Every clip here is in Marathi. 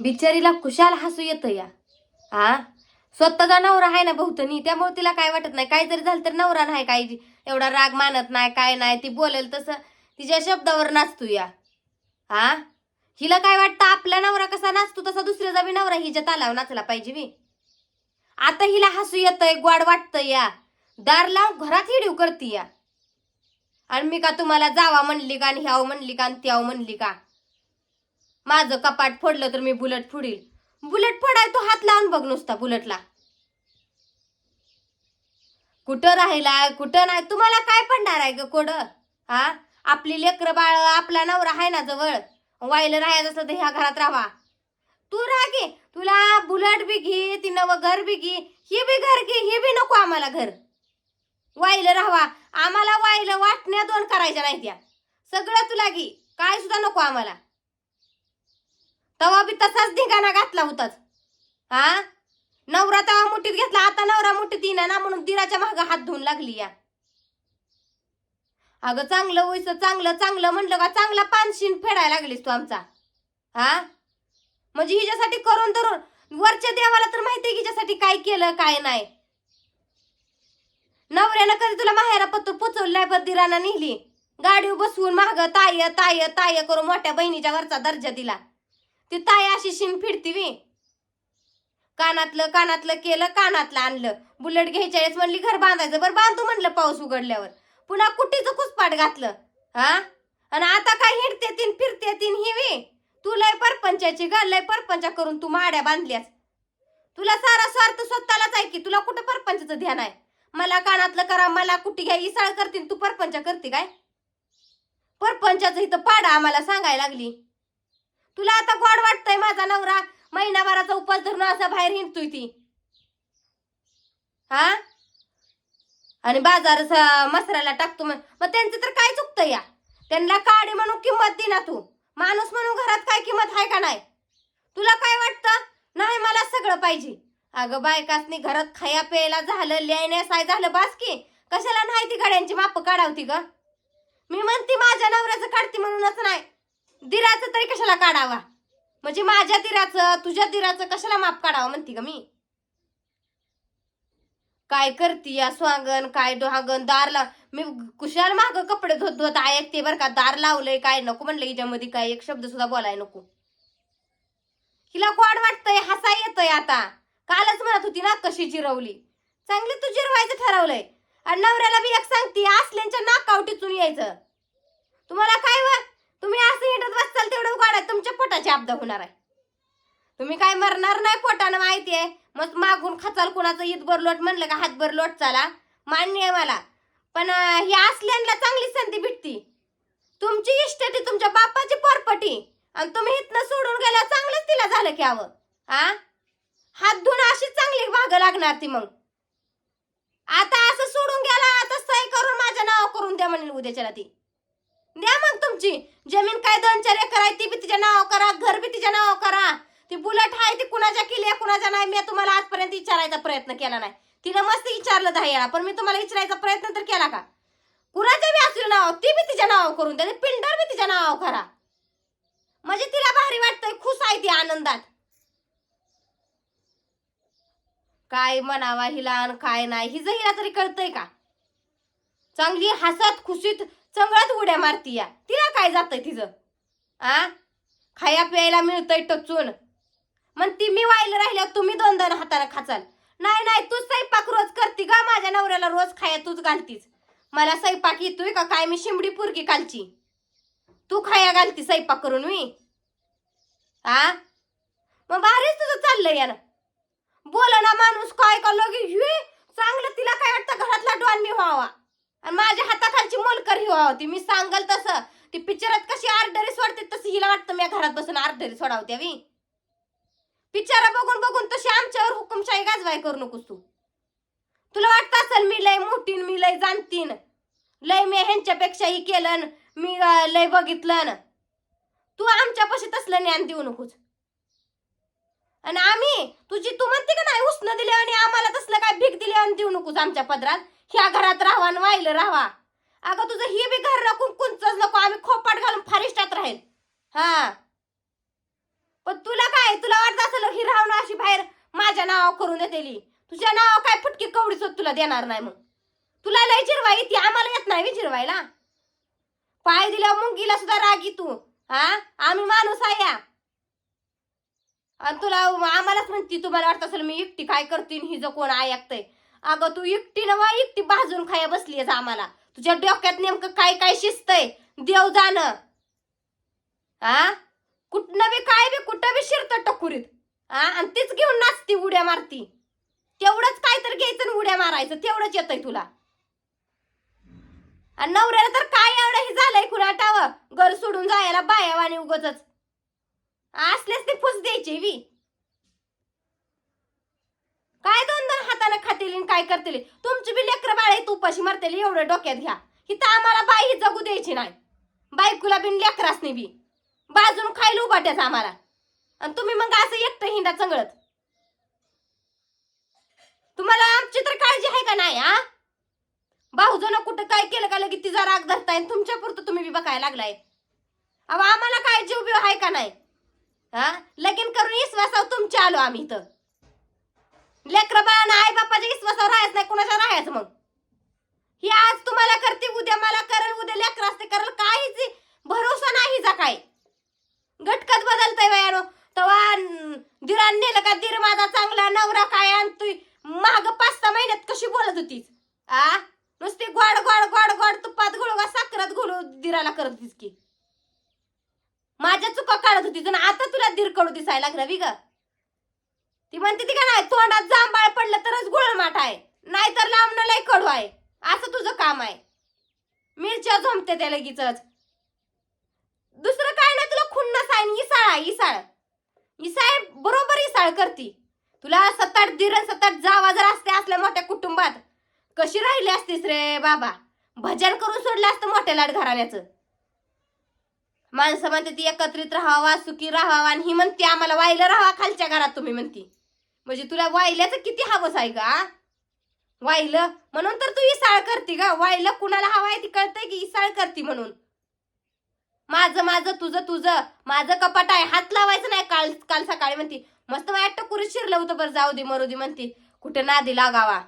बिचारीला खुशाल हसू येतं या. हा? स्वतःचा नवरा आहे ना बहुतनी त्यामुळे तिला काय वाटत नाही. काय जरी झालं तर नवरा नाही काय एवढा राग मानत नाही काय नाही ती बोलेल तसं. तिच्या शब्दावर नाचतो या. हा? हिला काय वाटतं? आपला नवरा कसा नाचतो तसा दुसऱ्याचा बी नवरा हिच्या तालावर नाचला पाहिजे मी आता हिला हसू येतंय गोड वाटतं या. दार लावून घरात हिडीव करते या. आणि मी का तुम्हाला जावा म्हणली का आणि ह्याव म्हणली का आणि त्याव म्हणली का? माझं कपाट फोडलं तर मी बुलेट फोडील. बुलेट फोडाय तो हात लावून बघ नुसता बुलेटला. कुठं राहिलाय कुठं नाही? तुम्हाला काय पडणार आहे ग कोड? हा? आपली लेकर बाळ आपला नवरा आहे ना जवळ? वाईला राहायचं असलं तर ह्या घरात राहा. तू राहा की तुला बुलेट बी घे ती नवं घर बी घे. हे बी घर घे हे बी नको आम्हाला घर. वाईला राहावा. आम्हाला वाईला वाटण्या दोन करायच्या नाही त्या. सगळं तुला घे. काय सुद्धा नको आम्हाला. तवा बी तसाच धिंगाणा घातला होताच. हा? नवरा तवा मुठीत घेतला आता नवरा मुठीत येणार ना म्हणून दिराच्या मागं हात धुवून लागली या. अगं चांगलं वयस चांगलं चांगलं म्हणलं का चांगला पानशीन फेडायला लागलीस तू आमचा. हा? म्हणजे हिच्यासाठी करून धरून वरच्या देवाला तर माहिती की हिच्यासाठी काय केलं काय नाही. नवऱ्यानं कधी तुला माहेरा पत्र पोचवलाय बदिराना नेली गाडी बसवून माग ताय ताय ताय करून मोठ्या बहिणीच्या वरचा दर्जा दिला. ती ताई अशी शिन फिरती वी कानातलं कानातलं केलं कानातलं आणलं. बुलेट घ्यायच्या वेळेस म्हणली घर बांधायचं. बरं बांधू म्हणलं पाऊस उघडल्यावर. पुन्हा कुट्टीचं कुसपाट घातलं? हा? आणि आता काय हिंडते तीन फिरते तीन हिवी तू लय परपंचाची घाल लय परपंचा करून तू माड्या बांधल्यास. तुला सारा स्वार्थ स्वतःलाच आहे की? तुला कुठं परपंचाचं ध्यान आहे? मला कानातलं करा मला कुठे घ्या इसाळ करतील तू परपंच करते काय? परपंचाचं इथं पाडा आम्हाला सांगायला लागली. तुला आता गोड वाटतंय माझा नवरा. महिनाभराचा उपास धरून असा बाहेर हिंडतोय ती. हा? आणि बाजार मसऱ्याला मसराला टाकतो मग मग त्यांचं तर काय चुकतं या? त्यांना काडी म्हणून किंमत दे ना तू. माणूस म्हणून घरात काय किंमत आहे का नाही? तुला काय वाटतं? नाही मला सगळं पाहिजे. अगं बायकासनी घरात खाया प्यायला झालं लिहायण्यास आहे झालं बास की. कशाला नाही ती गाड्यांची माप काढावती ग? मी म्हणते माझ्या नवऱ्याचं काढते म्हणूनच नाही. दिराचं तरी कशाला काढावा? म्हणजे माझ्या दिराचं तुझ्या दिराचं कशाला माप काढावं म्हणते का मी? काय करती या स्वांगण काय डोहागण दार लाव मी कुशाल माग कपडे धुत धुत ऐकते बरं का दार लावलंय काय नको म्हणलं हिच्यामध्ये काय एक शब्द सुद्धा बोलाय नको. हिला गोड वाटतंय हसा येतय आता. कालच म्हणत होती ना कशी जिरवली. चांगली तू जिरवायचं ठरवलंय. आणि नवऱ्याला बी एक सांगती असल्यांच्या नाकावटीतून यायचं. तुम्हाला काय वा तुम्ही असं हिंडत बसताल तेवढं गोड तुमच्या पोटाची आपदा होणार आहे? तुम्ही काय मरणार नाही पोटानं माहिती आहे. मग मागून खचाल कुणाचं ईदभर लोट म्हणलं का हातभर लोट चाला. मान्य आहे मला. पण अं, ही असल्यांना चांगली संधी भेटती. तुमची इष्टटी तुमच्या बापाची पोरपटी. आणि तुम्ही इथनं सोडून गेला चांगलंच तिला झालं की हवं हा हात धुवून अशीच चांगली भाग लागणार ती मग. आता असं सोडून गेला आता सही करून माझ्या नाव करून द्या म्हणेल उद्याच्याला ती. द्या मग तुमची. जमीन काय दोन चार एकर आहे ती बी तिच्या नाव करा घर बी तिच्या नाव करा. ती बुलेट आहे ती कुणाच्या केली आहे कुणाच्या नाही मी तुम्हाला आजपर्यंत विचारायचा प्रयत्न केला नाही. तिनं मस्त विचारलं दहा वेळा पण मी तुम्हाला विचारायचा प्रयत्न तर केला का? कुणाच्या बी असलं नाव ती बी तिच्या नाव करून द्या पिंडर बी तिच्या नाव करा. म्हणजे तिला भारी वाटतंय खुश आहे ती आनंदात. काय म्हणावा हिला आणि काय नाही हिज हिला तरी कळतंय का? चांगली हसत खुशीत चंगळात उड्या मारती या. तिला काय जातंय तिचं? आ? खाया प्यायला मिळतंय टचून मग ती मी वाईल राहिल्या तुम्ही दोन दोन हाताने खाचाल. नाही नाही तूच स्वयंपाक रोज करती का माझ्या नवऱ्याला रोज खाया तूच घालतीस. मला स्वयंपाक येतोय का? काय मी शिंबडी पुरगी कालची तू खाया घालती स्वयंपाक करून मी आ? मग भारीच तुझं चाललंय यानं. बोल ना माणूस काय का लगे चांगलं तिला काय वाटतं? घरातला डॉन मी व्हावा. आणि माझ्या हाताखालची मोलकर हिवा व्हावती मी सांगल तसं. ती पिक्चरात कशी आर्डरी सोडते तसं हिला वाटतं मी घरात बसून आर्डरी सोडावते मी पिक्चरा बघून बघून तशी आमच्यावर हुकुमशाही गाजवाय करू नकोस तू. तुला वाटतं असेल मी लय मोठीन मी लय जाणतीन. लय मी ह्यांच्यापेक्षाही केलं मी लय बघितलं न. तू आमच्यापाशी तसलं ज्ञान देऊ नकोस. आणि आम्ही तुझी तू म्हणते का नाही उष्ण दिले आणि आम्हाला तसलं काय भीक दिली आणि देऊ नकोस आमच्या पदरात? ह्या घरात राहावा आणि वाहिलं राहावा. अगं तुझं ही बी घर राखून कुंचच नको. आम्ही खोपाट घालून फारिष्टात राहील. हा. पण तुला काय? तुला अर्धा असेल ही राहून अशी बाहेर माझ्या नावावर करून येतेली? तुझ्या नावावर काय फुटकी कवडीच तुला देणार नाही मग? तुला लय जिरवाय ती आम्हाला येत नाही बे जिरवायला. पाय दिल्यावर मुंगीला सुद्धा रागी तू हा? आम्ही माणूस आहे या. आणि तुला आम्हालाच म्हणती तुम्हाला वाटत असेल मी एकटी काय करते ही जो कोण ऐकतंय. अगं तू एकटी नवा एकटी भाजून खाया बसलीस आम्हाला. तुझ्या डोक्यात नेमकं काय काय शिजतंय? देव जाणं. हा कुठनं बी काय बी कुठं बी शिरत टकुरीत. हा आणि तीच घेऊन नाचती उड्या मारती. तेवढंच काय तर घ्यायचं उड्या मारायचं. तेवढंच येतंय तुला. आणि नवऱ्याला तर काय एवढं हे झालंय कुणाटावं घर सोडून जायला बायावाने उगच असलेच ते फुस द्यायचे वी काय दोन दोन हातानं खातील आणि काय करतील? तुमची बी लेकर बाळ उपाशी मरतील एवढं डोक्यात घ्या. हिथं आम्हाला बाई ही जगू द्यायची नाही. बायकोला बिन लेकरास नाही बी. बाजून खायला उभाट्याच आम्हाला. आणि तुम्ही मग असं एकटं हिंडा चंगळत. तुम्हाला आमची तर काळजी आहे का नाही हा भाऊजनं कुठं काय केलं का लगेच तिचा राग धरताय आणि तुमच्या पुरतं तुम्ही बी बघायला लागलाय? अहो आम्हाला काय जीव बिव आहे का नाही? हा लगीन करून इसवासाव तुमच्या आलो आम्ही इथं. लेकर बाळांना आई बापाच्या विश्वासावर राहायचं नाही कुणाच्या राहायचं मग? ही आज तुम्हाला करते उद्या मला करेल उद्या लेकर असते करेल काहीच भरोसा नाही जा काय गटकत बदलतय वयानो तवा दिरान नेलं का? दीर माझा चांगला नवरा काय आणि तू माग पाच सहा महिन्यात कशी बोलत होतीस? आ? नुसती गोड गोड गोड गोड तुपात घोळू का? साखरात घोळू दिराला करत होतीस की? माझ्या चुका काढत होतीस आणि आता तुला दीर कडू दिसायला लागला बी ग. ती म्हणते ती का नाही तोंडात जांबाळ पडलं तरच गुळमाट आहे. नाहीतर लांबणं लय कडू आहे. असं तुझं काम आहे. मिरच्या झोंबते त्या लगेच दुसरं काय नाही तुला खुन्नस आहे आणि इसाळ आहे इसाळ. इसाळ बरोबर इसाळ करती. तुला सताट दिरण सताट जावा जर असते असल्या मोठ्या कुटुंबात. कशी राहिली असतीस रे बाबा? भजन करून सोडलं असतं मोठ्या लाड घराण्याचं. माणसं म्हणते ती एकत्रित राहावा सुखी राहावा आणि ही म्हणते आम्हाला वाहिलं राहावा खालच्या घरात तुम्ही म्हणती. म्हणजे तुला वाहिल्याचं किती हवंच आहे का वाहिलं? म्हणून तर तू इसाळ करते का वाहिलं कुणाला हवं आहे ती कळतंय की इसाळ करते म्हणून? माझं माझं तुझं तुझं. माझं कपाट आहे. हात लावायचं नाही काल काल सकाळी म्हणती. मस्त वाटतं टकुरीत शिरलं होतं बरं जाऊ दे मरू दे म्हणती. कुठे नादी लागावा?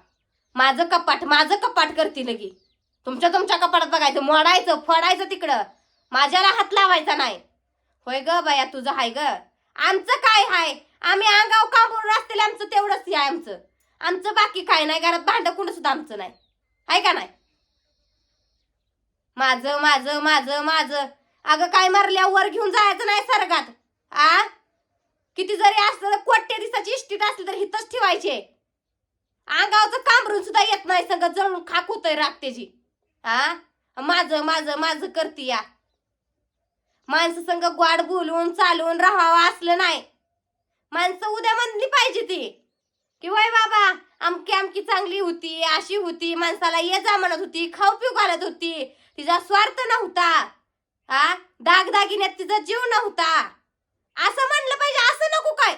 माझं कपाट माझं कपाट करते लगी तुमच्या तुमच्या कपाटात बघायचं मोडायचं फोडायचं तिकडं. माझ्याला हात लावायचा नाही. होय ग बाया तुझं हाय ग. आमचं काय हाय? आम्ही अंगाव कांबून रस्त्याला आमचं तेवढंच आहे आमचं. आमचं बाकी काय नाही घरात भांडं कुणं सुद्धा आमचं नाही. आहे का नाही? माझं माझं माझं माझं. अगं काय मारल्या वर घेऊन जायचं नाही सरगात आ? किती जरी असलं कोट्या दिवसाची इष्टीत असली तर हिथंच ठेवायचे. अंगावचं कांबरून सुद्धा येत नाही सगळं जळून खाक होतंय राग आ? माझं माझं माझं करती या. माणसं संग गोड बोलून चालून राहावं असलं नाही. माणसं उद्या म्हणली पाहिजे ती. की वय बाबा अमकी अमकी चांगली होती अशी होती माणसाला ये जा म्हणत होती खाऊ पिऊ घालत होती. तिचा स्वार्थ नव्हता. हा? दागदागिन्यात तिचा जीव नव्हता. असं म्हणलं पाहिजे असं नको काय.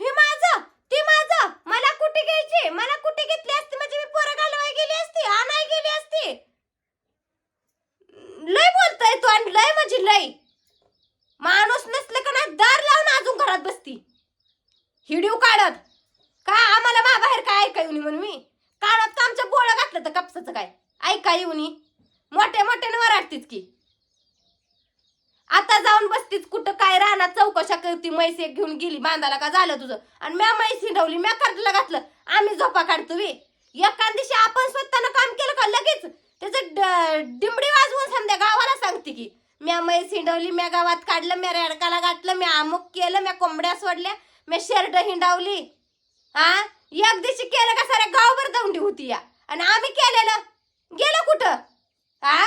हे माझं मला कुठे घ्यायची मला कुठे घेतली असती म्हणजे मी पोरं घालवाय गेली असती हा नाही गेली असती लय बोलतय तू आणि लय म्हणजे लय माणूस नसलं का नाही दार लावून अजून घरात बसती हिडीव काढत का आम्हाला मा बाहेर काय ऐका येऊनी म्हणून मी काढत का आमच्या तर कापसाचं काय? ऐका येऊनी मोठ्या मोठ्यानं वराडतीच की. आता जाऊन बसतीच कुठं काय राहणार चौकशा करती म्हैस एक घेऊन गेली बांधाला का झालं तुझं? आणि म्या म्हैस हिंडवली म्या काढलं घातलं. आम्ही झोपा काढतो वे एका दिवशी आपण स्वतःनं काम केलं का लगेच? त्याचं डिमडी डिंबडी वाजवून समजा गावाला सांगते की म्या म्हैस हिंडवली म्या गावात काढलं म्या रेडकाला घातलं म्या अमुक केलं म्या कोंबड्या सोडल्या म्या शेरड हिंडावली. हा एक दिवशी केलं का साऱ्या गावभर दौंडी होती या. आणि आम्ही केलेलं. गेलं कुठं? हा